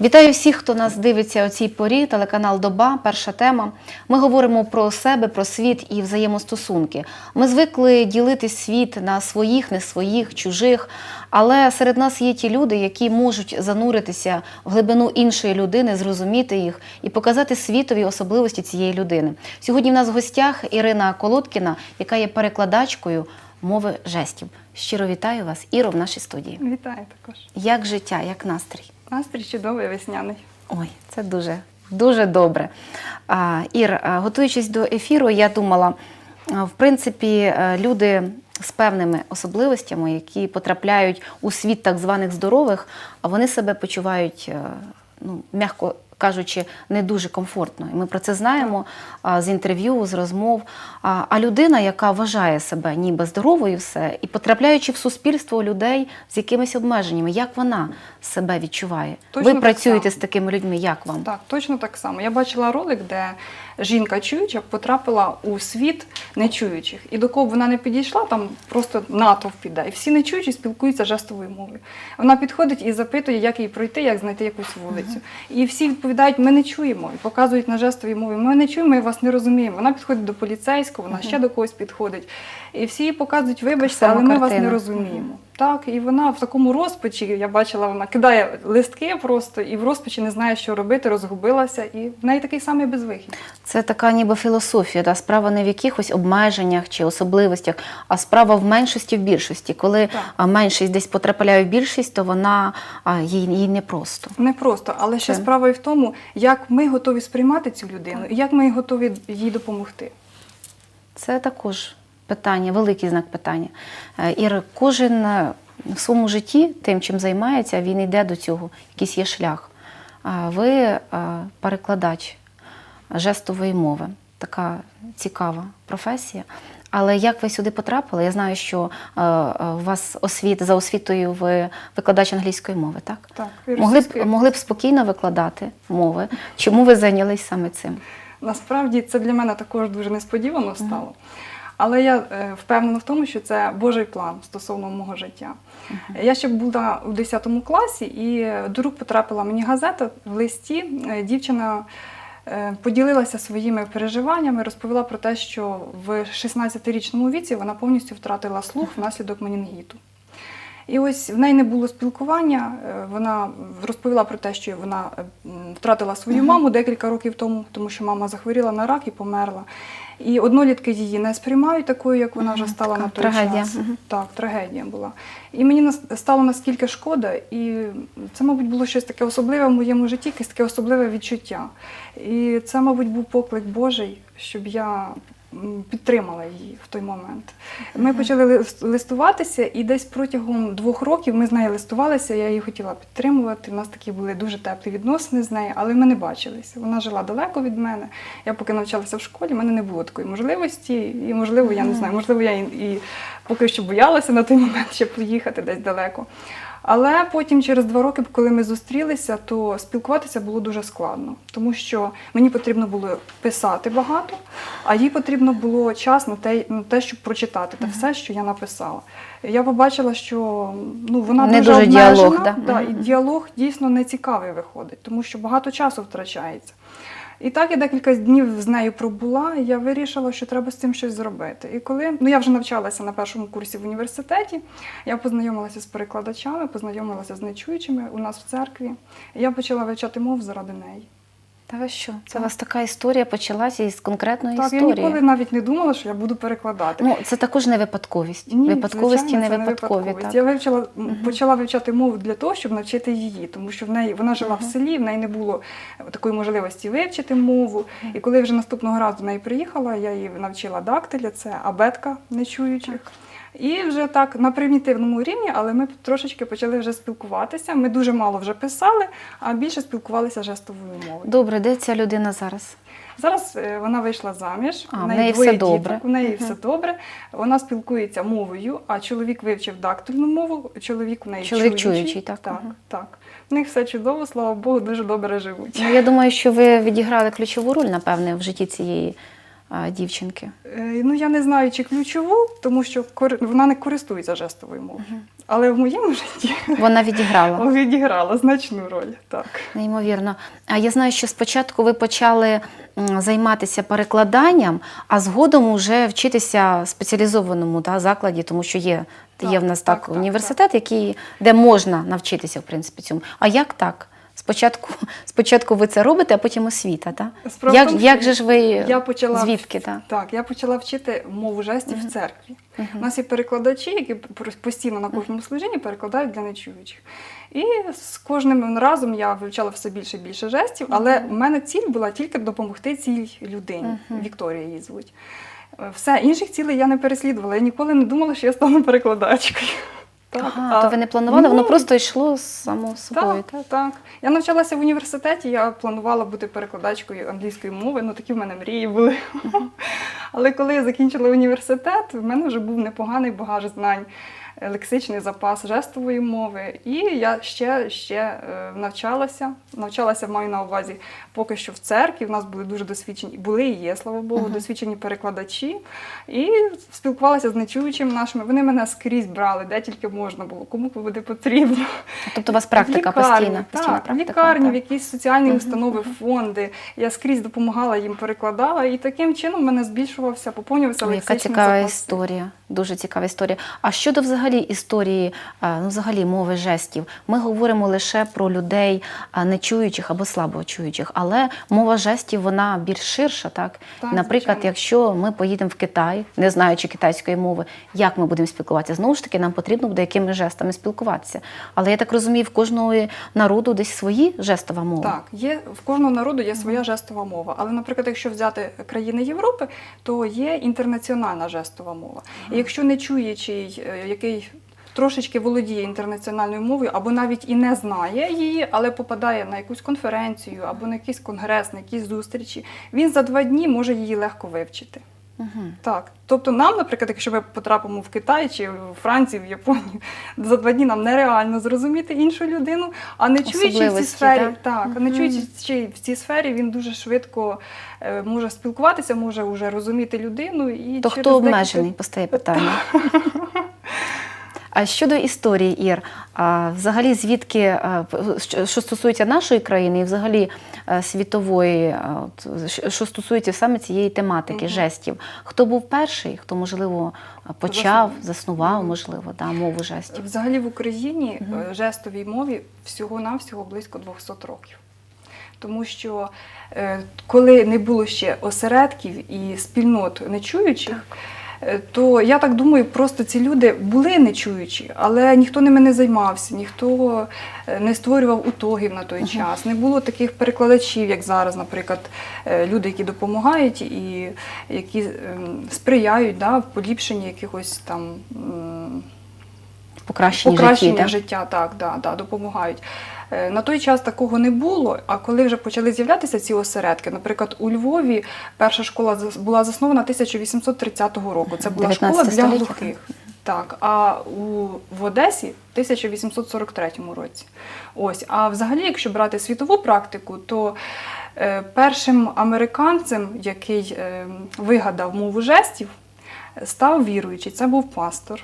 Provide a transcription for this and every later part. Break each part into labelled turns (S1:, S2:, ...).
S1: Вітаю всіх, хто нас дивиться о цій порі. Телеканал Доба, перша тема. Ми говоримо про себе, про світ і взаємостосунки. Ми звикли ділити світ на своїх, не своїх, чужих. Але серед нас є ті люди, які можуть зануритися в глибину іншої людини, зрозуміти їх і показати світові особливості цієї людини. Сьогодні в нас в гостях Ірина Колодкіна, яка є перекладачкою мови жестів. Щиро вітаю вас, Іро, в нашій студії.
S2: Вітаю також.
S1: Як життя, як настрій?
S2: Настрій чудовий весняний.
S1: Ой, це дуже, дуже добре. А, Ір, готуючись до ефіру, я думала, в принципі, е, люди з певними особливостями, які потрапляють у світ так званих здорових, вони себе почувають, е, ну, м'яко кажучи, не дуже комфортно. І ми про це знаємо з інтерв'ю, з розмов. А, людина, яка вважає себе ніби здоровою, все, і потрапляючи в суспільство людей з якимись обмеженнями, як вона себе відчуває?
S2: Точно
S1: Ви
S2: так
S1: працюєте з такими людьми, як вам?
S2: Так, точно так само. Я бачила ролик, де жінка чуюча потрапила у світ нечуючих. І до кого б вона не підійшла, там просто натовп піде. І всі нечуючі спілкуються жестовою мовою. Вона підходить і запитує, як їй пройти, як знайти якусь вулицю. І всі відповідають, ми не чуємо. І показують на жестовій мові, ми не чуємо, ми вас не розуміємо. Вона підходить до поліцейського, вона ще до когось підходить. І всі їй показують, вибачте, але ми вас не розуміємо. Так, і вона в такому розпачі, я бачила, вона кидає листки просто і в розпачі не знає, що робити, розгубилася, і в неї такий самий безвихід.
S1: Це така ніби філософія. Да? Справа не в якихось обмеженнях чи особливостях, а справа в меншості в більшості. Коли
S2: Так.
S1: меншість десь потрапляє в більшість, то вона їй, їй непросто.
S2: Не просто, але ще
S1: Це-
S2: справа і в тому, як ми готові сприймати цю людину і як ми готові їй допомогти.
S1: Це також питання, великий знак питання. Е, Ір, кожен е, в своєму житті тим, чим займається, він йде до цього, якийсь є шлях. Ви е, перекладач жестової мови, така цікава професія. Але як ви сюди потрапили? Я знаю, що е, у вас освіт за освітою ви викладач англійської мови, так?
S2: Так, і
S1: Могли б, могли б спокійно викладати мови. Чому ви зайнялись саме цим?
S2: Насправді це для мене також дуже несподівано стало. Але я е, впевнена в тому, що це Божий план стосовно мого життя. Я ще була у 10 класі, і до рук потрапила мені газета в листі. е, Дівчина е, поділилася своїми переживаннями, розповіла про те, що в 16-річному віці вона повністю втратила слух внаслідок менінгіту. І ось в неї не було спілкування. Вона розповіла про те, що вона втратила свою маму декілька років тому, тому що мама захворіла на рак і померла. І однолітки її не сприймають такою, як вона вже стала на той
S1: трагедія.
S2: час.
S1: Мгм.
S2: Так, трагедія була. І мені стало наскільки шкода, і це, мабуть, було щось таке особливе в моєму житті, якесь таке особливе відчуття. І це, мабуть, був поклик Божий, щоб я підтримала її в той момент. Ми почали листуватися, і десь протягом двох років ми з нею листувалися. Я її хотіла підтримувати. У нас такі були дуже теплі відносини з нею, але ми не бачилися. Вона жила далеко від мене. Я поки навчалася в школі, в мене не було такої можливості. І, можливо, я не знаю, можливо, я і, і поки що боялася на той момент ще поїхати десь далеко. Але потім, через два роки, коли ми зустрілися, то спілкуватися було дуже складно, тому що мені потрібно було писати багато, а їй потрібно було час на те, на те щоб прочитати те все, що я написала. Я побачила, що ну вона
S1: Не
S2: дуже,
S1: дуже
S2: обмежена,
S1: діалог, да?
S2: да, і діалог дійсно не цікавий виходить, тому що багато часу втрачається. І так я декілька днів з нею пробула, я вирішила, що треба з цим щось зробити. І коли ну я вже навчалася на першому курсі в університеті, я познайомилася з перекладачами, познайомилася з нечуючими у нас в церкві. І я почала вивчати мову заради неї.
S1: Та ви що? Це у вас така історія почалася із конкретної
S2: так,
S1: історії.
S2: я ніколи навіть не думала, що я буду перекладати.
S1: Ну, це також не випадковість.
S2: Ні,
S1: Випадковості
S2: звичайно,
S1: не
S2: це
S1: випадкові.
S2: випадковість.
S1: Так.
S2: Я вивчила, м, почала вивчати мову для того, щоб навчити її, тому що в неї вона жила в селі, в неї не було такої можливості вивчити мову. І коли вже наступного разу до неї приїхала, я її навчила дактиля, це абетка нечуючих. І вже так на примітивному рівні, але ми трошечки почали вже спілкуватися. Ми дуже мало вже писали, а більше спілкувалися жестовою мовою.
S1: Добре, де ця людина зараз?
S2: Зараз е, вона вийшла заміж,
S1: А,
S2: в неї
S1: все добре.
S2: діток, у неї
S1: Мгм.
S2: все добре. Вона спілкується мовою, а чоловік вивчив дактильну мову, чоловік у неї
S1: Чоловік
S2: чуючий.
S1: чуючий, так,
S2: Так,
S1: мгм.
S2: так. У них все чудово, слава Богу, дуже добре живуть.
S1: Ну, я думаю, що ви відіграли ключову роль, напевне, в житті цієї дівчинки?
S2: Е, Ну, я не знаю, чи ключову, тому що вона не користується жестовою мовою. Але в моєму житті
S1: Вона відіграла.
S2: відіграла значну роль. Так.
S1: Неймовірно. А я знаю, що спочатку ви почали займатися перекладанням, а згодом вже вчитися в спеціалізованому да, закладі, тому що є,
S2: Так,
S1: є в нас
S2: так,
S1: так,
S2: так,
S1: університет, Який, де можна навчитися в принципі цьому. А як так? Спочатку, спочатку ви це робите, а потім освіта, так?
S2: Справа
S1: Як,
S2: тому,
S1: як же ж ви
S2: я почала
S1: звідки? Так?
S2: Так, я почала вчити мову жестів в церкві. У нас є перекладачі, які постійно на кожному служінні перекладають для нечуючих. І з кожним разом я вивчала все більше і більше жестів, але в мене ціль була тільки допомогти цій людині. Вікторія її звуть. Е, Все, інших цілей я не переслідувала. Я ніколи не думала, що я стану перекладачкою. Так,
S1: Ага,
S2: а-
S1: то ви не планували, воно
S2: Ну,
S1: просто йшло само собою.
S2: так, так. Я навчалася в університеті, я планувала бути перекладачкою англійської мови, ну такі в мене мрії були. Але коли я закінчила університет, в мене вже був непоганий багаж знань, лексичний запас жестової мови. І я ще, ще е, навчалася. Навчалася маю на увазі поки що в церкві. В нас були дуже досвідчені, були і є, слава Богу, досвідчені перекладачі. І спілкувалася з нечуючими нашими. Вони мене скрізь брали, де тільки можна було, кому буде потрібно.
S1: Тобто у вас практика
S2: лікарні,
S1: постійна, постійна
S2: так,
S1: практика.
S2: в лікарні,
S1: так.
S2: в якісь соціальні установи, фонди. Я скрізь допомагала їм, перекладала, і таким чином в мене збільшувався, поповнювався
S1: Ой, Яка цікава
S2: запас.
S1: історія, дуже цікава історія. А щодо взагалі історії, е, ну взагалі мови жестів, ми говоримо лише про людей а, нечуючих або слабочуючих, але мова жестів вона більш ширша, так?
S2: Так,
S1: Наприклад,
S2: звичайно.
S1: якщо ми поїдемо в Китай, не знаючи китайської мови, як ми будемо спілкуватися? Знову ж таки, нам потрібно буде якими жестами спілкуватися. Але я так розумію, в кожного народу десь свої жестова мова.
S2: Так, є в кожного народу є своя жестова мова. Але, наприклад, якщо взяти країни Європи, то є інтернаціональна жестова мова. І якщо не чуючий, е, який трошечки володіє інтернаціональною мовою, або навіть і не знає її, але попадає на якусь конференцію або на якийсь конгрес, на якісь зустрічі, він за два дні може її легко вивчити.
S1: Мгм.
S2: Так, тобто нам, наприклад, якщо ми потрапимо в Китай чи в Францію, в Японію, за два дні нам нереально зрозуміти іншу людину, а не чуючи в цій сфері,
S1: так?
S2: так, а не чуючи в цій сфері, він дуже швидко е, може спілкуватися, може вже розуміти людину і
S1: То
S2: через
S1: хто
S2: декілька-
S1: обмежений, постає питання. А щодо історії Ір, а, взагалі звідки, що- стосується нашої країни і взагалі е, світової, що- що стосується саме цієї тематики,
S2: Мгм.
S1: жестів, хто був перший, хто, можливо, почав,
S2: Заснував.
S1: можливо, да, мову жестів?
S2: Взагалі в Україні е, жестовій мові всього-навсього близько 200 років. Тому що е, коли не було ще осередків і спільнот нечуючих, е, то я так думаю, просто ці люди були нечуючі, але ніхто ними не займався, ніхто е, не створював утогів на той час. Не було таких перекладачів, як зараз, наприклад, е, люди, які допомагають і які ем, сприяють да, в поліпшенні якихось там. М,
S1: Покращення,
S2: Покращення
S1: житті,
S2: життя, так, да, да, допомагають. Е, На той час такого не було, а коли вже почали з'являтися ці осередки, наприклад, у Львові перша школа була заснована 1830 року. Це була школа для глухих. Так, а у, в Одесі в 1843 році. Ось. А взагалі, якщо брати світову практику, то е, першим американцем, який е, вигадав мову жестів, став віруючий. Це був пастор.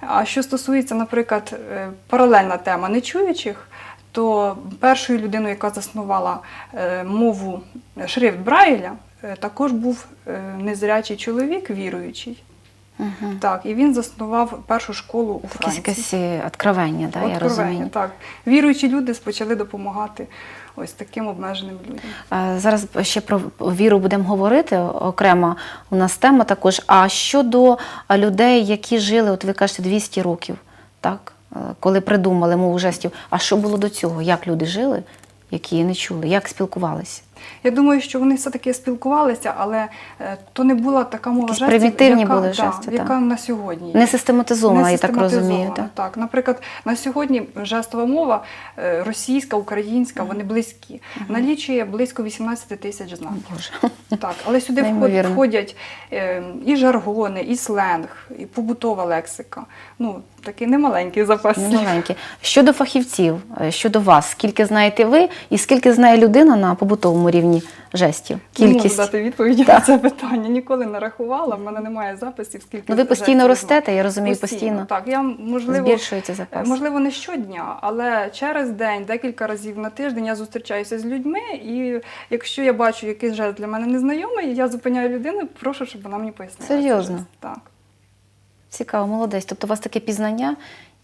S2: А що стосується, наприклад, е, паралельна тема нечуючих, то першою людиною, яка заснувала е, мову шрифт Брайля, е, також був незрячий чоловік, віруючий.
S1: Мгм.
S2: Так, і він заснував першу школу у Франції.
S1: якесь откровення, да, я розумію.
S2: так. Віруючі люди почали допомагати ось таким обмеженим людям.
S1: Е, Зараз ще про віру будемо говорити окремо. У нас тема також. А щодо людей, які жили, от ви кажете, 200 років, так? Е, коли придумали мову жестів. А що було до цього? Як люди жили, які не чули, як спілкувалися?
S2: Я думаю, що вони все-таки спілкувалися, але е, то не була така мова
S1: Якісь
S2: жестів,
S1: примітивні
S2: яка,
S1: були жести, так.
S2: яка на сьогодні.
S1: Не систематизована, я так розумію. Так?
S2: Так, наприклад, на сьогодні жестова мова е, російська, українська, вони близькі. Налічує близько 18 тисяч знаків.
S1: Боже.
S2: Так, але сюди вход- входять е, і жаргони, і сленг, і побутова лексика. Ну, такий немаленький запас. слів.
S1: Немаленькі. Щодо фахівців, е, щодо вас, скільки знаєте ви і скільки знає людина на побутовому рівні жестів?
S2: Не можу дати відповіді
S1: Так.
S2: на це питання. Ніколи не рахувала. В мене немає записів, скільки
S1: Ну, ви постійно ростете, я розумію, постійно.
S2: Так, я можливо.
S1: Збільшується запас.
S2: Можливо, не щодня, але через день, декілька разів на тиждень я зустрічаюся з людьми, і якщо я бачу якийсь жест для мене незнайомий, я зупиняю людину, прошу, щоб вона мені пояснила.
S1: Серйозно?
S2: Так.
S1: Цікаво, молодець. Тобто у вас таке пізнання,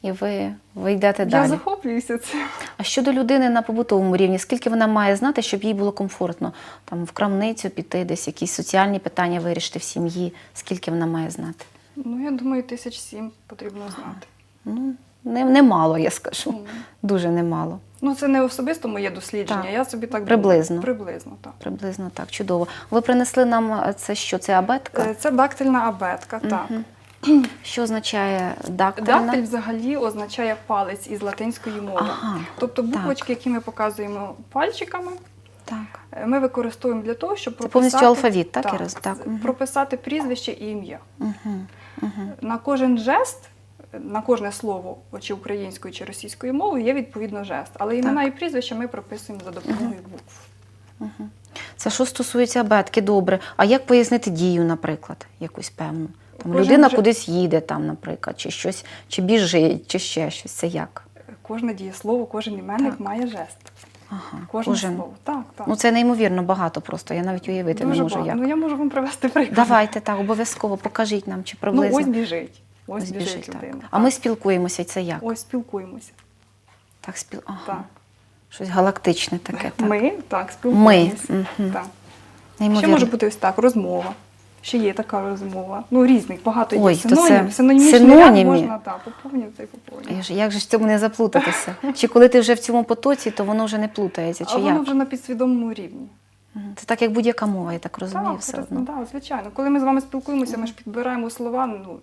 S1: і ви, ви йдете
S2: Я
S1: далі.
S2: захоплююся цим.
S1: А щодо людини на побутовому рівні, скільки вона має знати, щоб їй було комфортно там в крамницю піти, десь якісь соціальні питання вирішити в сім'ї? Скільки вона має знати?
S2: Ну, я думаю, тисяч сім потрібно знати.
S1: Ну, не, немало, я скажу.
S2: Мгм.
S1: Дуже немало.
S2: Ну, це не особисто моє дослідження,
S1: Так.
S2: я собі так
S1: Приблизно.
S2: думаю. Приблизно, так.
S1: Приблизно так, чудово. Ви принесли нам е, це що? Це абетка?
S2: Е, Це дактильна абетка, так.
S1: Що означає дактильна?
S2: Дактиль взагалі означає палець із латинської мови.
S1: Ага,
S2: Тобто
S1: так.
S2: буквочки, які ми показуємо пальчиками,
S1: Так.
S2: е, ми використовуємо для того, щоб
S1: Це
S2: прописати,
S1: повністю алфавіт, так, так,
S2: з- прописати прізвище і ім'я.
S1: Угу. Угу.
S2: На кожен жест, на кожне слово, чи українською, чи російською мовою, є відповідно жест. Але імена і прізвища ми прописуємо за допомогою букв.
S1: Угу. Це що стосується абетки, добре. А як пояснити дію, наприклад, якусь певну? Там
S2: Кожен
S1: людина
S2: же-
S1: кудись їде, там, наприклад, чи щось, чи біжить, чи ще щось. Це як?
S2: Кожне дієслово, кожен іменник
S1: Так.
S2: має жест.
S1: Ага,
S2: Кожне
S1: кожен.
S2: слово. Так, так.
S1: Ну це неймовірно багато просто. Я навіть уявити
S2: Дуже
S1: не можу
S2: багато.
S1: як.
S2: Ну я можу вам привести приклад.
S1: Давайте так, обов'язково покажіть нам, чи
S2: Ну
S1: приблизно.
S2: ось біжить. Ось,
S1: Ось
S2: біжить, людина.
S1: А ми спілкуємося, це як?
S2: ось спілкуємося.
S1: Так, спіл... ага.
S2: Так.
S1: Щось галактичне таке. Так.
S2: Ми так спілкуємося.
S1: Ми, мгм.
S2: Так. Ще
S1: Неймовірно.
S2: може бути ось так, розмова. Ще є така розмова. Ну, різних, багато є
S1: Ой, то це
S2: синонімів. Синонімічний ряд
S1: синонімі.
S2: можна так, поповнювати і поповнювати.
S1: Я ж- Як же ж в цьому не заплутатися? Чи коли ти вже в цьому потоці, то воно вже не плутається, чи
S2: А воно
S1: як?
S2: вже на підсвідомому рівні.
S1: Це так, як будь-яка мова, я так розумію,
S2: Так,
S1: все
S2: роз-
S1: одно.
S2: да, звичайно. Коли ми з вами спілкуємося, ми ж підбираємо слова, ну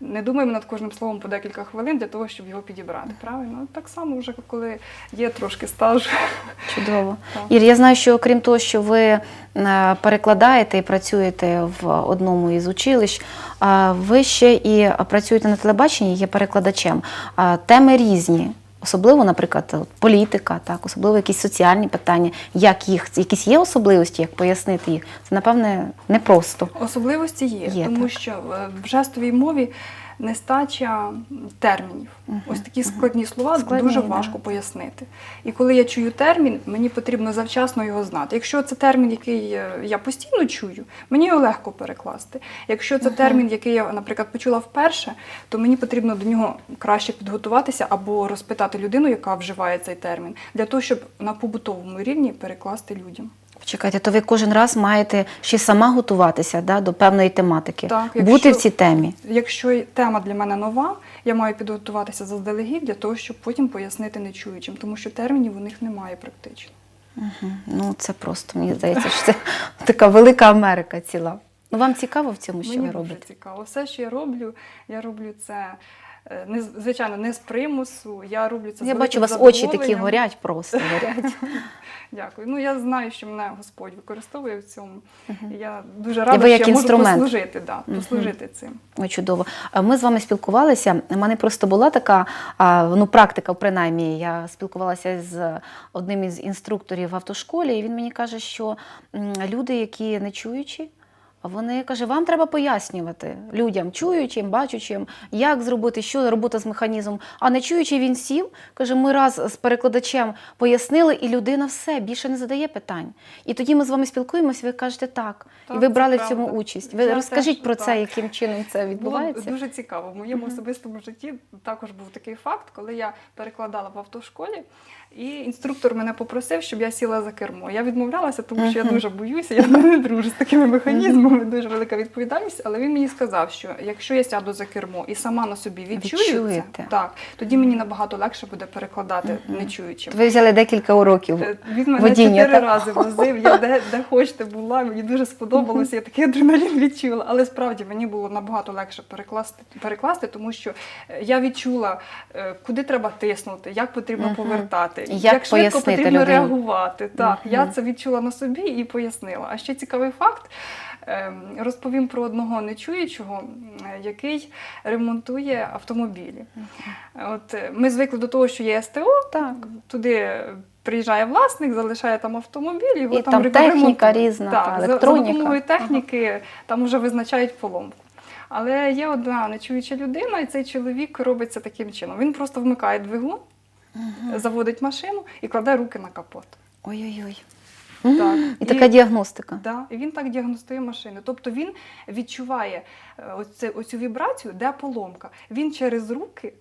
S2: не думаємо над кожним словом по декілька хвилин для того, щоб його підібрати. Правильно? Так само вже коли є трошки стажу.
S1: Чудово.
S2: Так.
S1: Ір, я знаю, що окрім того, що ви е, перекладаєте і працюєте в одному із училищ, ви ще і працюєте на телебаченні, є перекладачем. Теми різні. Особливо, наприклад, політика, так, особливо якісь соціальні питання, як їх, якісь є особливості, як пояснити їх. Це, напевне, непросто.
S2: Особливості є,
S1: Є,
S2: тому
S1: так.
S2: що е, в жестовій мові нестача термінів.
S1: Мгм,
S2: Ось такі складні слова
S1: Складні,
S2: дуже
S1: да.
S2: важко пояснити. І коли я чую термін, мені потрібно завчасно його знати. Якщо це термін, який е, я постійно чую, мені його легко перекласти. Якщо це термін, який я, наприклад, почула вперше, то мені потрібно до нього краще підготуватися або розпитати людину, яка вживає цей термін, для того, щоб на побутовому рівні перекласти людям.
S1: Чекайте, то ви кожен раз маєте ще сама готуватися да, до певної тематики,
S2: Так,
S1: бути в цій темі.
S2: Якщо тема для мене нова, я маю підготуватися заздалегідь для того, щоб потім пояснити нечуючим, тому що термінів у них немає практично.
S1: Угу. Ну, це просто, мені здається, що це така велика Америка ціла. Ну, вам цікаво в цьому, що
S2: Мені
S1: ви
S2: дуже
S1: робите?
S2: цікаво. Все, що я роблю, я роблю це не звичайно не з примусу. Я роблю це
S1: Я бачу, у вас очі такі горять, просто горять.
S2: Дякую. Ну я знаю, що мене Господь використовує в цьому. І я дуже рада, що я можу послужити, да, послужити цим.
S1: Ой, чудово. Ми з вами спілкувалися. У мене просто була така ну, практика, принаймні. Я спілкувалася з одним із інструкторів в автошколі, і він мені каже, що люди, які не чуючі, вони каже, вам треба пояснювати людям, чуючим, бачучим, як зробити, що робота з механізмом. А не чуючи, він сів, каже, ми раз з перекладачем пояснили, і людина все більше не задає питань. І тоді ми з вами спілкуємося, ви кажете так.
S2: Так,
S1: і ви брали в цьому участь. Ви
S2: Я
S1: розкажіть
S2: теж,
S1: про
S2: так.
S1: це, яким чином це
S2: Було
S1: відбувається.
S2: дуже цікаво. В моєму особистому житті також був такий факт, коли я перекладала в автошколі, і інструктор мене попросив, щоб я сіла за кермо. Я відмовлялася, тому що я дуже боюся, я не дружу з такими механізмами, дуже велика відповідальність. Але він мені сказав, що якщо я сяду за кермо і сама на собі відчую це, так, тоді мені набагато легше буде перекладати нечуючим.
S1: Ви взяли декілька уроків.
S2: Е, Він мене чотири рази возив, я де, де хочете була, мені дуже сподобалося, я такий адреналін відчула. Але справді мені було набагато легше перекласти, перекласти тому що е, я відчула, е, куди треба тиснути, як потрібно повертати,
S1: І як
S2: швидко потрібно
S1: людині.
S2: реагувати. Так, я це відчула на собі і пояснила. А ще цікавий факт. ем, Розповім про одного нечуючого, який ремонтує автомобілі. От е, ми звикли до того, що є СТО,
S1: Так.
S2: туди приїжджає власник, залишає там автомобіль, його
S1: І
S2: там,
S1: там техніка різна,
S2: так,
S1: та, електроніка.
S2: За допомогою техніки там вже визначають поломку. Але є одна нечуюча людина, і цей чоловік робить це таким чином. Він просто вмикає двигун, заводить машину і кладе руки на капот.
S1: Ой-ой-ой.
S2: Так.
S1: І така діагностика.
S2: Да, і він так діагностує машини. Тобто він відчуває е, оце, оцю вібрацію, де поломка. Він через руки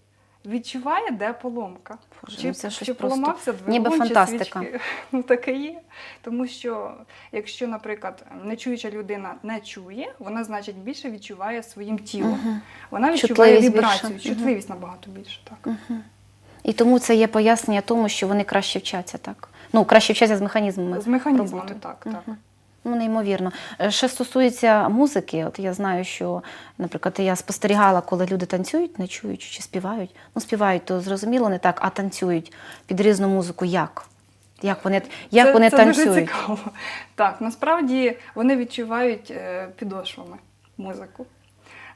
S2: відчуває, де поломка.
S1: Боже,
S2: чи
S1: ну це
S2: чи поламався двигун,
S1: ніби
S2: чи
S1: фантастика.
S2: свічки. Ну таке є. Тому що, якщо, наприклад, нечуюча людина не чує, вона значить більше відчуває своїм тілом.
S1: Мгм.
S2: Вона відчуває
S1: Чутливість
S2: вібрацію,
S1: більше.
S2: чутливість набагато більше. Так.
S1: І тому це є пояснення тому, що вони краще вчаться, так? Ну, краще вчаться з механізмами.
S2: З механізмами,
S1: роботи.
S2: так, так.
S1: Мгм. Ну, неймовірно. Е, Ще стосується музики, от я знаю, що, наприклад, я спостерігала, коли люди танцюють, не чуючи чи співають. Ну, співають, то зрозуміло не так, а танцюють під різну музику. Як? Як вони, як
S2: це,
S1: вони
S2: це
S1: танцюють?
S2: дуже цікаво. Так, насправді вони відчувають е, підошвами музику.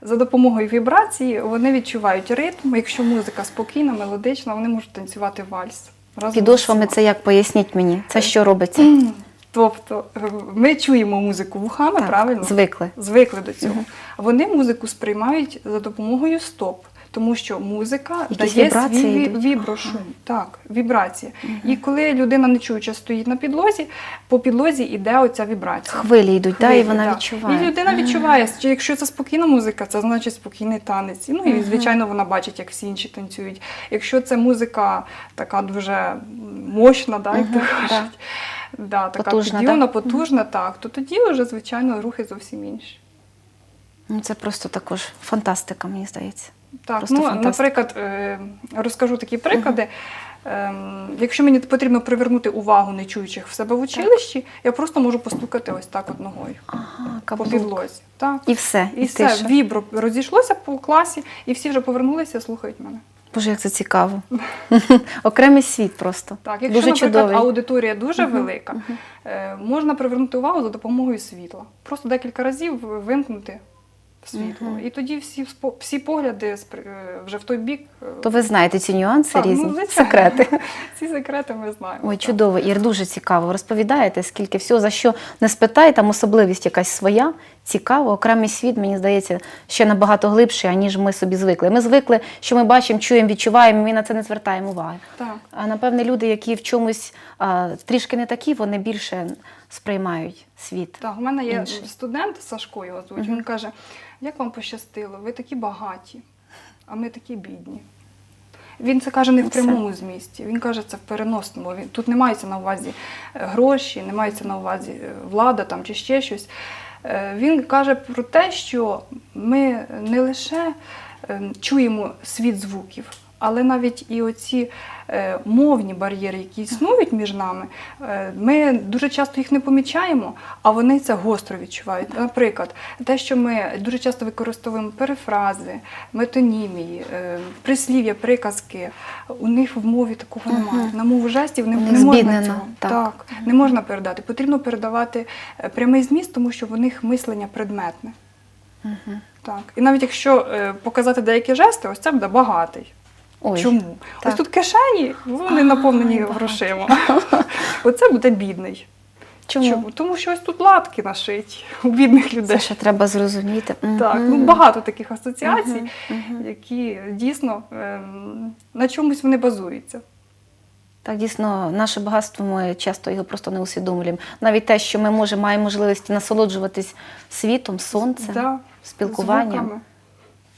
S2: За допомогою вібрації вони відчувають ритм. Якщо музика спокійна, мелодична, вони можуть танцювати вальс. разом
S1: Підошвами це як поясніть мені? Це що робиться?
S2: Тобто е, ми чуємо музику вухами,
S1: Так,
S2: правильно?
S1: звикли.
S2: Звикли до цього. Вони музику сприймають за допомогою стоп. Тому що музика
S1: Якісь
S2: дає свій ві-
S1: йдуть?
S2: віброшум. Так, вібрація. І коли людина не чуюча стоїть на підлозі, по підлозі йде оця вібрація.
S1: Хвилі йдуть, да, і вона
S2: да.
S1: відчуває.
S2: І людина відчуває, що якщо це спокійна музика, це значить спокійний танець. Ну і звичайно вона бачить, як всі інші танцюють. Якщо це музика така дуже мощна, да, як то кажуть, да, така
S1: Потужна,
S2: підйомна,
S1: да?
S2: потужна, так, то тоді вже, звичайно, рухи зовсім інші.
S1: Ну, це просто також фантастика, мені здається.
S2: Так,
S1: Просто
S2: ну, наприклад, е, розкажу такі приклади. Ем, Якщо мені потрібно привернути увагу нечуючих в себе в училищі, я просто можу постукати ось так от ногою
S1: Ага,
S2: по підлозі. Так.
S1: І все.
S2: І все,
S1: тиша.
S2: вібро розійшлося по класі, і всі вже повернулися, слухають мене.
S1: Боже, як це цікаво. Окремий світ просто.
S2: Так, якщо,
S1: Дуже
S2: наприклад,
S1: чудовий.
S2: аудиторія дуже велика, е, можна привернути увагу за допомогою світла. Просто декілька разів вимкнути світло.
S1: Мгм.
S2: І тоді всі, всі погляди е, вже в той бік. е,
S1: То ви знаєте ці нюанси
S2: так, ну,
S1: різні,
S2: звичайно.
S1: секрети.
S2: Ці секрети ми знаємо.
S1: Ой,
S2: так.
S1: чудово, Ір, дуже цікаво. Розповідаєте, скільки всього, за що не спитай, там особливість якась своя, цікаво. Окремий світ, мені здається, ще набагато глибший, аніж ми собі звикли. Ми звикли, що ми бачимо, чуємо, відчуваємо, і ми на це не звертаємо уваги.
S2: Так.
S1: А напевне, люди, які в чомусь а, трішки не такі, вони більше сприймають світ.
S2: Так, у мене є
S1: Інший.
S2: студент Сашко його звуть. Він каже: як вам пощастило, ви такі багаті, а ми такі бідні. Він це каже не в прямому змісті, він каже це в переносному. Він, тут не мається на увазі е, гроші, не мається на увазі е, влада там, чи ще щось. Е, Він каже про те, що ми не лише е, чуємо світ звуків, але навіть і оці мовні бар'єри, які існують між нами, е, ми дуже часто їх не помічаємо, а вони це гостро відчувають. Наприклад, те, що ми дуже часто використовуємо перефрази, метонімії, е, прислів'я, приказки, у них в мові такого немає. На мову жестів не, не можна цього.
S1: так.
S2: Так, не можна передати. Потрібно передавати е, прямий зміст, тому що в них мислення предметне. Так. І навіть якщо е, показати деякі жести, ось це буде багатий.
S1: Ой,
S2: Чому?
S1: так.
S2: Ось тут кишені, вони наповнені
S1: багатий.
S2: грошима. Оце буде бідний.
S1: Чому?
S2: Тому що ось тут латки нашиті у бідних людей.
S1: Це ще треба зрозуміти.
S2: Так,
S1: Мгм.
S2: ну багато таких асоціацій,
S1: Мгм, мгм.
S2: які дійсно ем, на чомусь вони базуються.
S1: Так, дійсно, наше багатство ми часто його просто не усвідомлюємо. Навіть те, що ми можемо, маємо можливість насолоджуватись світом, сонцем,
S2: Да,
S1: спілкуванням.
S2: звуками.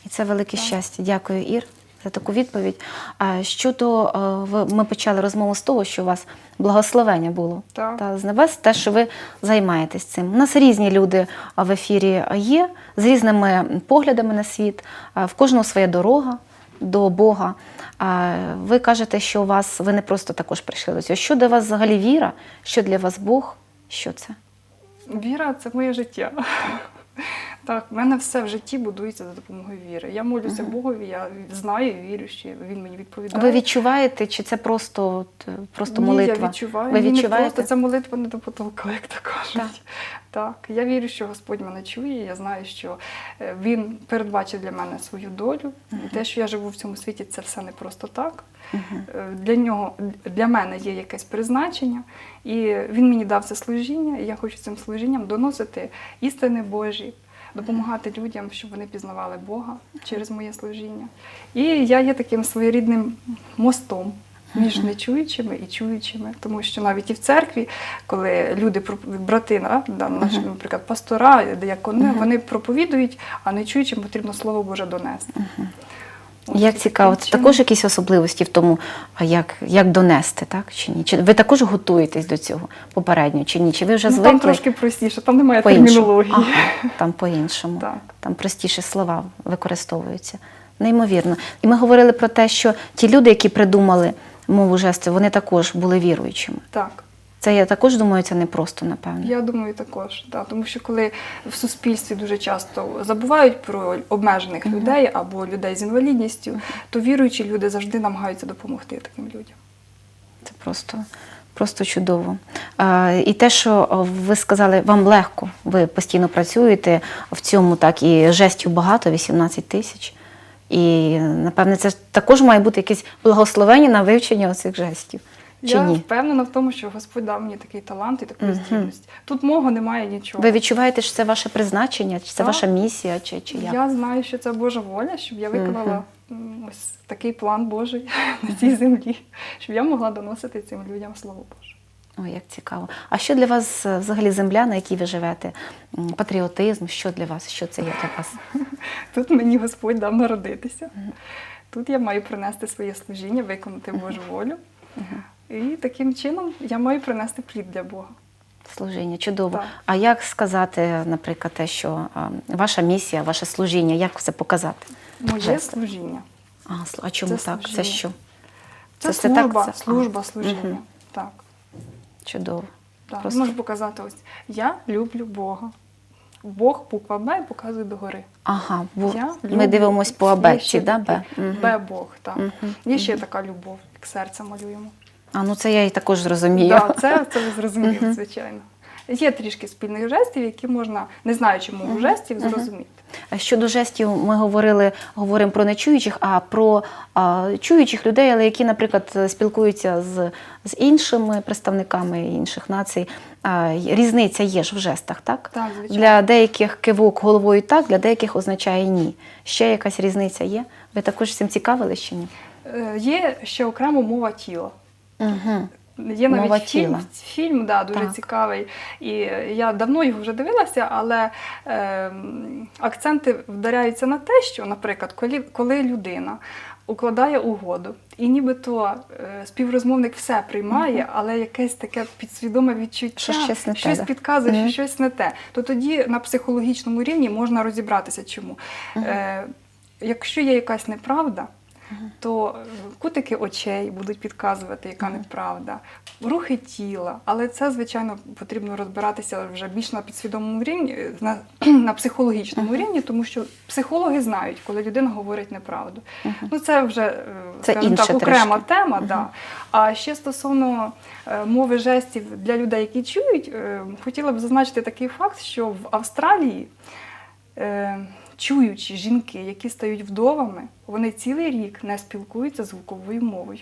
S1: І це велике
S2: Так.
S1: щастя. Дякую, Ір, за таку відповідь. А щодо е, ми почали розмову з того, що у вас благословення було
S2: Так.
S1: та з небес, те, що ви займаєтесь цим. У нас різні люди в ефірі є з різними поглядами на світ. В кожного своя дорога до Бога. Ви кажете, що у вас ви не просто також прийшли до цього. Що для вас взагалі віра? Що для вас Бог? Що це?
S2: Віра це моє життя. Так, в мене все в житті будується за допомогою віри. Я молюся Богові, я знаю і вірю, що він мені відповідає.
S1: Ви відчуваєте, чи це просто, е, просто
S2: Ні,
S1: молитва?
S2: я відчуваю.
S1: Ви
S2: Ні, не
S1: відчуваєте?
S2: просто це молитва не до потолка, як то кажуть.
S1: Так.
S2: Так. я вірю, що Господь мене чує. Я знаю, що е, Він передбачив для мене свою долю. І те, що я живу в цьому світі, це все не просто так. Е, Для нього, для мене є якесь призначення, і він мені дав це служіння, і я хочу цим служінням доносити істини Божі, допомагати людям, щоб вони пізнавали Бога через моє служіння. І я є таким своєрідним мостом. Між нечуючими і чуючими, тому що навіть і в церкві, коли люди брати, наші, наприклад, пастора, диякони, вони проповідують, а нечуючим потрібно слово Боже донести.
S1: Як цікаво, це також якісь особливості в тому, а як, як донести, так чи ні? Чи ви також готуєтесь до цього попередньо, чи ні? Чи ви вже
S2: Ну,
S1: звикли
S2: там трошки простіше, там немає термінології.
S1: Ага, там по-іншому.
S2: Так.
S1: Там простіші слова використовуються. Неймовірно. І ми говорили про те, що ті люди, які придумали мову жестів, вони також були віруючими.
S2: Так.
S1: Це я також думаю, це непросто, напевно.
S2: Я думаю, також. Да, тому що коли в суспільстві дуже часто забувають про обмежених людей або людей з інвалідністю, то віруючі люди завжди намагаються допомогти таким людям.
S1: Це просто, просто чудово. А, і те, що ви сказали, вам легко, ви постійно працюєте в цьому, так, і жестів багато, 18 тисяч. І, напевне, це також має бути якесь благословення на вивчення оцих жестів. Чи
S2: я
S1: ні?
S2: впевнена в тому, що Господь дав мені такий талант і таку
S1: Мгм.
S2: здібність. Тут мого немає нічого.
S1: Ви відчуваєте, що це ваше призначення, чи це
S2: Так.
S1: ваша місія, чи, чи як?
S2: Я знаю, що це Божа воля, щоб я виконала м, ось такий план Божий на цій землі, щоб я могла доносити цим людям слово Боже.
S1: Ой, як цікаво. А що для вас е, взагалі земля, на якій ви живете? Патріотизм, що для вас? Що це є для вас?
S2: Тут мені Господь дав народитися. Тут я маю принести своє служіння, виконати Божу волю. І таким чином я маю принести плід для Бога.
S1: Служіння, чудово.
S2: Так.
S1: А як сказати, наприклад, те, що а, ваша місія, ваше служіння, як це показати?
S2: Моє
S1: Жестом.
S2: служіння.
S1: А, а чому
S2: Це
S1: так? Це що?
S2: Це,
S1: Це- так,
S2: служба,
S1: це-
S2: служба, служіння.
S1: Мгм.
S2: Так.
S1: Чудово.
S2: так.
S1: Просто-
S2: Можу показати ось. Я люблю Бога. Бог, буква Б показує догори.
S1: Ага, бо
S2: Я
S1: ми
S2: люблю.
S1: дивимось по абетці, да? Б?
S2: Б Бог, так.
S1: Мгм.
S2: Є ще така любов, як серце малюємо.
S1: А ну це я і також зрозумію.
S2: Да, це, це ви зрозуміли,
S1: Мгм.
S2: звичайно. Є трішки спільних жестів, які можна, не знаючи мову жестів, зрозуміти.
S1: А щодо жестів, ми говорили, говоримо про нечуючих, а про а, чуючих людей, але які, наприклад, спілкуються з, з іншими представниками інших націй. А, різниця є ж в жестах, так?
S2: Так, звичайно.
S1: Для деяких кивок головою так, для деяких означає ні. Ще якась різниця є? Ви також цим цікавились чи ні?
S2: Е, Є ще окремо мова тіла.
S1: Угу.
S2: Є навіть
S1: Мова
S2: фільм,
S1: тіла.
S2: фільм да, дуже
S1: Так.
S2: цікавий. І я давно його вже дивилася, але е, акценти вдаряються на те, що, наприклад, коли, коли людина укладає угоду, і нібито е, співрозмовник все приймає, але якесь таке підсвідоме відчуття,
S1: Що щось не
S2: щось
S1: да.
S2: підказує,
S1: Мгм.
S2: що щось не те, то тоді на психологічному рівні можна розібратися, чому. Е, якщо є якась неправда, то е, кутики очей будуть підказувати, яка неправда, рухи тіла. Але це, звичайно, потрібно розбиратися вже більш на підсвідомому рівні, е, на, на психологічному рівні, тому що психологи знають, коли людина говорить неправду. Ну, це вже е,
S1: Це
S2: так, окрема
S1: трішки.
S2: тема. Да. А ще стосовно мови жестів для людей, які чують, хотіла б зазначити такий факт, що в Австралії чуючі жінки, які стають вдовами, вони цілий рік не спілкуються звуковою мовою.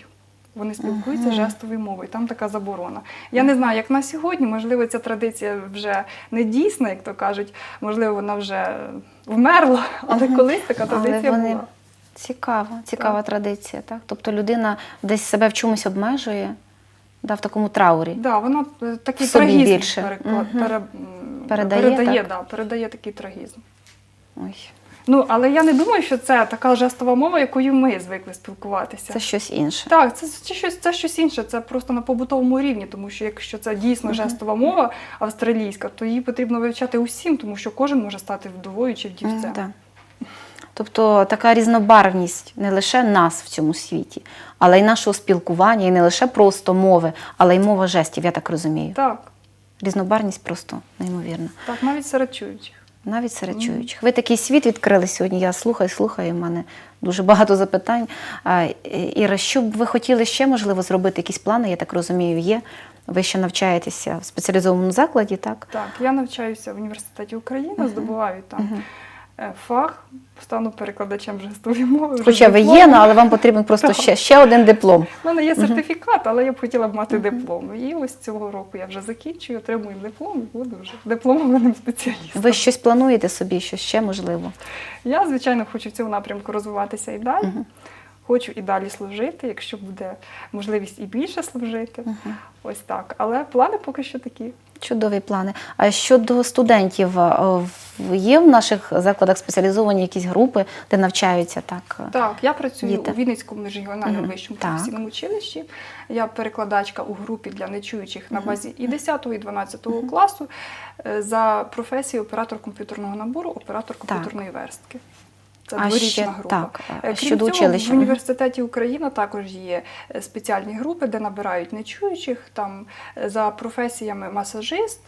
S2: Вони спілкуються жестовою мовою, там така заборона. Я не знаю, як на сьогодні, можливо, ця традиція вже не дійсна, як то кажуть, можливо, вона вже вмерла, але колись така традиція
S1: вони
S2: була.
S1: цікава, цікава традиція, так? Тобто людина десь себе в чомусь обмежує, да, в такому траурі.
S2: Да, вона е, такий трагізм переклад-
S1: Мгм.
S2: пере-
S1: Передає,
S2: передає,
S1: так?
S2: да, передає такий трагізм.
S1: Ой,
S2: Ну, але я не думаю, що це така жестова мова, якою ми звикли спілкуватися.
S1: це щось інше.
S2: Так, це, це, щось, це щось інше, це просто на побутовому рівні, тому що якщо це дійсно жестова мова австралійська, то її потрібно вивчати усім, тому що кожен може стати вдовою чи вдівцем.
S1: Да. Тобто така різнобарвність не лише нас в цьому світі, але й нашого спілкування, і не лише просто мови, але й мова жестів, я так розумію.
S2: Так,
S1: Різнобарвність просто неймовірна.
S2: так, навіть серед чуючих.
S1: Навіть серед чуючих. Ви такий світ відкрили сьогодні. Я слухаю, слухаю, У мене дуже багато запитань. А, Іра, що б ви хотіли ще, можливо, зробити якісь плани, я так розумію, є. Ви ще навчаєтеся в спеціалізованому закладі, так?
S2: Так, я навчаюся в університеті України, здобуваю там фах, стану перекладачем жестової мови. вже
S1: Хоча ви є, ну, але вам потрібен просто ще, ще один диплом.
S2: У мене є сертифікат, але я б хотіла б мати диплом. І ось цього року я вже закінчую, отримую диплом і буду вже дипломованим спеціалістом.
S1: Ви щось плануєте собі, що ще можливо?
S2: Я, звичайно, хочу в цьому напрямку розвиватися і далі. Хочу і далі служити, якщо буде можливість і більше служити. Ось так. Але плани поки що такі.
S1: Чудові плани. А щодо студентів, е, є в наших закладах спеціалізовані якісь групи, де навчаються так? е,
S2: Так, я працюю
S1: Діти.
S2: у Вінницькому міжрегіональному
S1: Мгм.
S2: вищому професійному училищі. Я перекладачка у групі для нечуючих на базі і 10 і 12 класу е, за професією оператор комп'ютерного набору, оператор комп'ютерної верстки. Це
S1: А
S2: дворічна
S1: ще-
S2: група.
S1: так,
S2: Е, Крім
S1: щодо
S2: цього,
S1: училища,
S2: в університеті Україна також є е, спеціальні групи, де набирають нечуючих там е, за професіями масажист.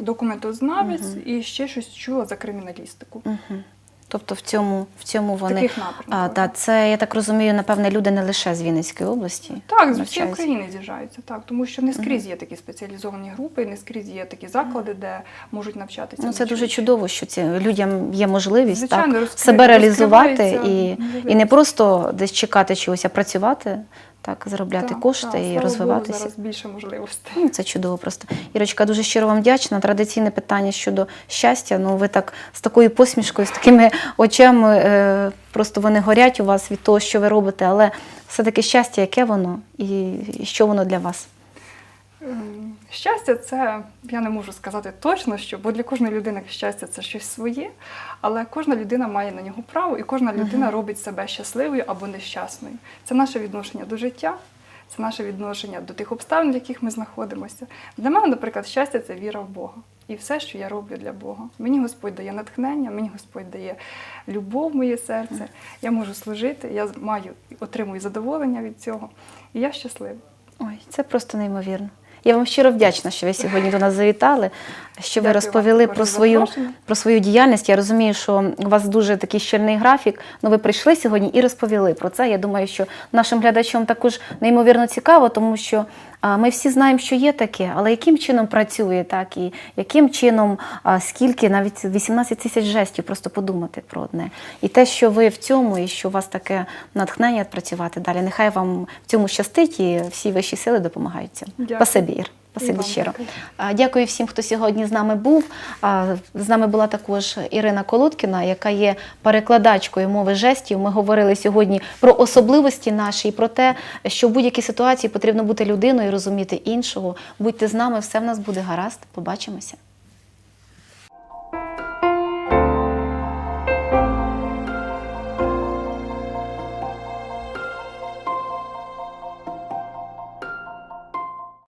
S2: Документознавець і ще щось чула за криміналістику.
S1: Мгм. Тобто в цьому, в цьому вони.
S2: таких.
S1: А, та, це, я так розумію, напевне, люди не лише з Вінницької області.
S2: Так, з
S1: навчаються.
S2: України з'їжджаються, так, тому що не скрізь є такі спеціалізовані групи, не скрізь є такі заклади, де можуть навчатися.
S1: Ну, це дуже чудово, що ці людям є можливість
S2: Звичайно,
S1: так,
S2: розкри-
S1: себе реалізувати і, і не просто десь чекати чогось, а працювати, так, заробляти
S2: Так,
S1: кошти
S2: так,
S1: і
S2: слава
S1: розвиватися.
S2: Богу, зараз більше можливостей.
S1: Ну, це чудово просто. Ірочка, дуже щиро вам вдячна. Традиційне питання щодо щастя. Ну, ви так з такою посмішкою, з такими очами, е, просто вони горять у вас від того, що ви робите, але все-таки щастя, яке воно і що воно для вас?
S2: Ем, Щастя, це я не можу сказати точно, що, бо для кожної людини щастя це щось своє, але кожна людина має на нього право, і кожна людина робить себе щасливою або нещасною. Це наше відношення до життя, це наше відношення до тих обставин, в яких ми знаходимося. Для мене, наприклад, щастя це віра в Бога. І все, що я роблю для Бога. Мені Господь дає натхнення, мені Господь дає любов в моє серце. Я можу служити, я маю отримую задоволення від цього. І я щаслива.
S1: Ой, це просто неймовірно. Я вам щиро вдячна, що ви сьогодні до нас завітали, що ви
S2: Дякую
S1: розповіли про свою, про свою діяльність. Я розумію, що у вас дуже такий щільний графік. Ну ви прийшли сьогодні і розповіли про це. Я думаю, що нашим глядачам також неймовірно цікаво, тому що ми всі знаємо, що є таке, але яким чином працює, так і яким чином, скільки, навіть 18 тисяч жестів, просто подумати про одне. І те, що ви в цьому, і що у вас таке натхнення працювати далі. Нехай вам в цьому щастить і всі вищі сили допомагають цьому.
S2: Дякую.
S1: Спасибі, Ір. Спасибі щиро.
S2: дякую.
S1: Дякую всім, хто сьогодні з нами був. З нами була також Ірина Колодкіна, яка є перекладачкою мови жестів. Ми говорили сьогодні про особливості наші і про те, що в будь-якій ситуації потрібно бути людиною, і розуміти іншого. Будьте з нами, все в нас буде гаразд. Побачимося.